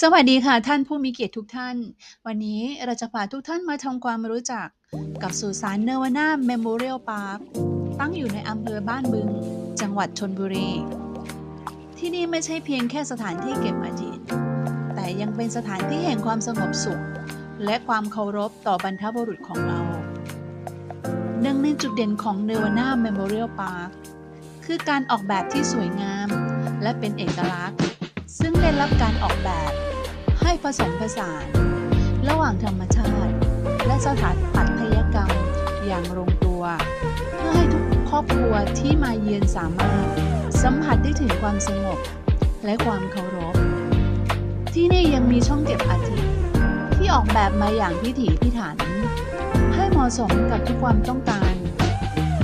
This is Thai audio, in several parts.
สวัสดีค่ะท่านผู้มีเกียรติทุกท่าน วันนี้เราจะพาทุกท่านมาทำความรู้จักกับสุสานเนวาน่าเมมโมเรียลพาร์คตั้งอยู่ในอำเภอบ้านบึง จังหวัดชนบุรี ที่นี่ไม่ใช่เพียงแค่สถานที่เก็บอดีตแต่ยังเป็นสถานที่แห่งความสงบสุข และความเคารพต่อบรรพบุรุษของเราหนึ่งในจุดเด่นของเนวาน่าเมมโมเรียลพาร์คคือการออกแบบที่สวยงาม และเป็นเอกลักษณ์ ซึ่งได้รับการออกแบบ ให้ผสมผสาน ระหว่างธรรมชาติ และสถานปัตยกรรมอย่างลงตัว เพื่อให้ทุกครอบครัวที่มาเยือนสามารถ สัมผัสได้ถึงความสงบ และความเคารพ ที่นี่ยังมีช่องเก็บอาทิที่ออกแบบมาอย่างพิถีพิถัน ให้เหมาะสมกับทุกความต้องการ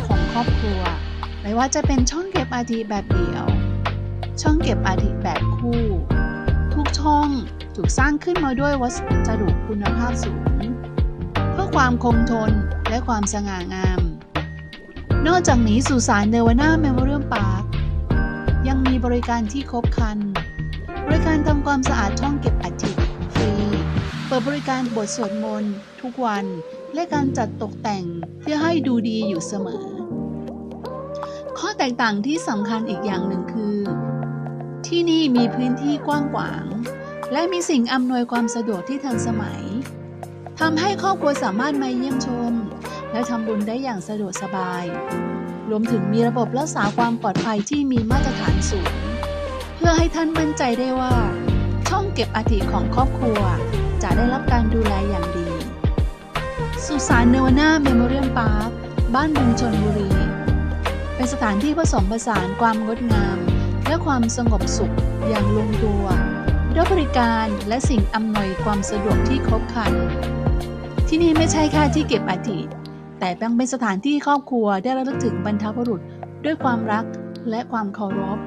ของครอบครัว ไม่ว่าจะเป็นช่องเก็บอาทิแบบเดี่ยว ช่องเก็บอาทิแบบ สร้างขึ้นมาด้วยวัสดุคุณภาพสูง เพื่อความคงทนและความสง่างาม นอกจากนี้สุสานเนวาน่าเมโมเรียลพาร์คยังมีบริการที่ครบครัน บริการทำความสะอาดช่องเก็บอัฐิฟรี เปิดบริการบทสวดมนต์ทุกวัน และการจัดตกแต่งเพื่อให้ดูดีอยู่เสมอ ข้อแตกต่างที่สำคัญอีกอย่างหนึ่งคือ ที่นี่มีพื้นที่กว้างขวาง และมีสิ่งอำนวยความสะดวกที่ทันสมัยทำให้ครอบครัวสามารถมาเยี่ยมชม และทำบุญได้อย่างสะดวกสบาย รวมถึงมีระบบรักษาความปลอดภัยที่มีมาตรฐานสูง เพื่อให้ท่านมั่นใจได้ว่า ช่องเก็บอาถิของครอบครัว จะได้รับการดูแลอย่างดี สุสานเนวาน่าเมโมเรียลพาร์คบ้านบึงชนบุรี เป็นสถานที่ผสมผสานความงดงาม และความสงบสุขอย่างลงตัว ด้วยบริการและสิ่งอำนวยความสะดวกที่ครบครัน ที่นี่ไม่ใช่แค่ที่เก็บอัฐิแต่ยังเป็นสถานที่ครอบครัวได้ระลึกถึงบรรพบุรุษด้วยความรักและความเคารพ